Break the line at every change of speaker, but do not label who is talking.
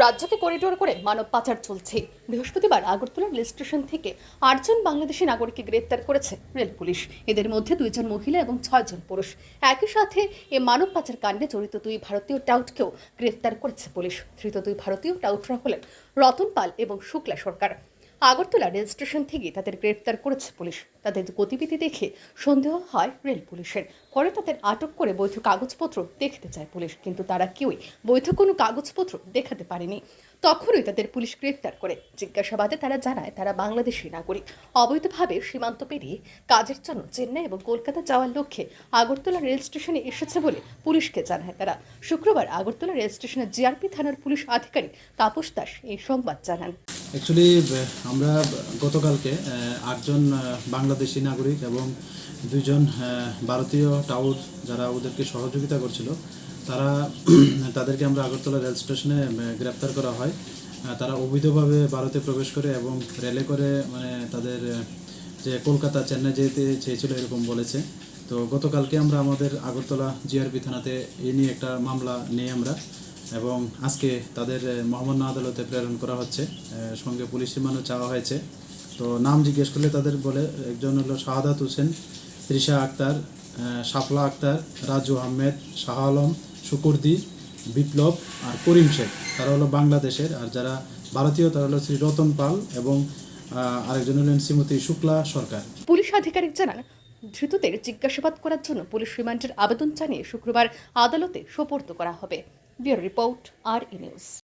রাজ্যকে করিডোর করে মানব পাচার চলছে। বৃহস্পতিবার আগরতলা রেল স্টেশন থেকে আটজন বাংলাদেশি নাগরিককে গ্রেপ্তার করেছে রেল পুলিশ। এদের মধ্যে দুইজন মহিলা এবং ছয়জন পুরুষ। একই সাথে এ মানব পাচার কাণ্ডে জড়িত দুই ভারতীয় টাউটকেও গ্রেপ্তার করেছে পুলিশ। ধৃত দুই ভারতীয় টাউটরা হলেন রতন পাল এবং শুক্লা সরকার। আগরতলা রেল স্টেশন থেকে তাদের গ্রেপ্তার করেছে পুলিশ। তাদের গতিবিধি দেখে সন্দেহ হয় রেল পুলিশের। পরে তাদের আটক করে বৈধ কাগজপত্র দেখতে চায় পুলিশ, কিন্তু তারা কেউই বৈধ কোনো কাগজপত্র দেখাতে পারেনি। তখনই তাদের পুলিশ গ্রেপ্তার করে। জিজ্ঞাসাবাদে তারা জানায়, তারা বাংলাদেশি নাগরিক। অবৈধভাবে সীমান্ত পেরিয়ে কাজের জন্য চেন্নাই এবং কলকাতা যাওয়ার লক্ষ্যে আগরতলা রেল স্টেশনে এসেছে বলে পুলিশকে জানায় তারা। শুক্রবার আগরতলা রেল স্টেশনের জিআরপি থানার পুলিশ আধিকারিক তাপস দাস এই সংবাদ জানান।
অ্যাকচুয়ালি আমরা গতকালকে আটজন বাংলাদেশি নাগরিক এবং দুইজন ভারতীয় টাউর যারা ওদেরকে সহযোগিতা করছিল, তারা, তাদেরকে আমরা আগরতলা রেল স্টেশনে গ্রেপ্তার করা হয়। তারা অবৈধভাবে ভারতে প্রবেশ করে এবং রেলে করে মানে তাদের যে কলকাতা, চেন্নাই যেতে চেয়েছিল এরকম বলেছে। তো গতকালকে আমরা আমাদের আগরতলা জিআরপি থানাতে এ নিয়ে একটা মামলা নিয়ে আমরা এবং আজকে তাদের মহামান্য আদালতে প্রেরণ করা হচ্ছে। সঙ্গে পুলিশ রিমান্ডও চাওয়া হয়েছে। তো নাম জিজ্ঞেস করলে তাদের বলে, একজন হলো শাহাদাত হোসেন, তৃষা আক্তার সাফলা আক্তার, রাজু আহমেদ, শাহ আলম, শুকুরদি, বিপ্লব আর করিম শেখ। তারা হলো বাংলাদেশের। আর যারা ভারতীয়, তারা হলো শ্রী রতন পাল এবং আরেকজন হলেন শ্রীমতী শুক্লা সরকার।
পুলিশ আধিকারিক জানান, ধৃতদের জিজ্ঞাসাবাদ করার জন্য পুলিশ রিমান্ডের আবেদন জানিয়ে শুক্রবার আদালতে সোপর্দ করা হবে। We Report, our News.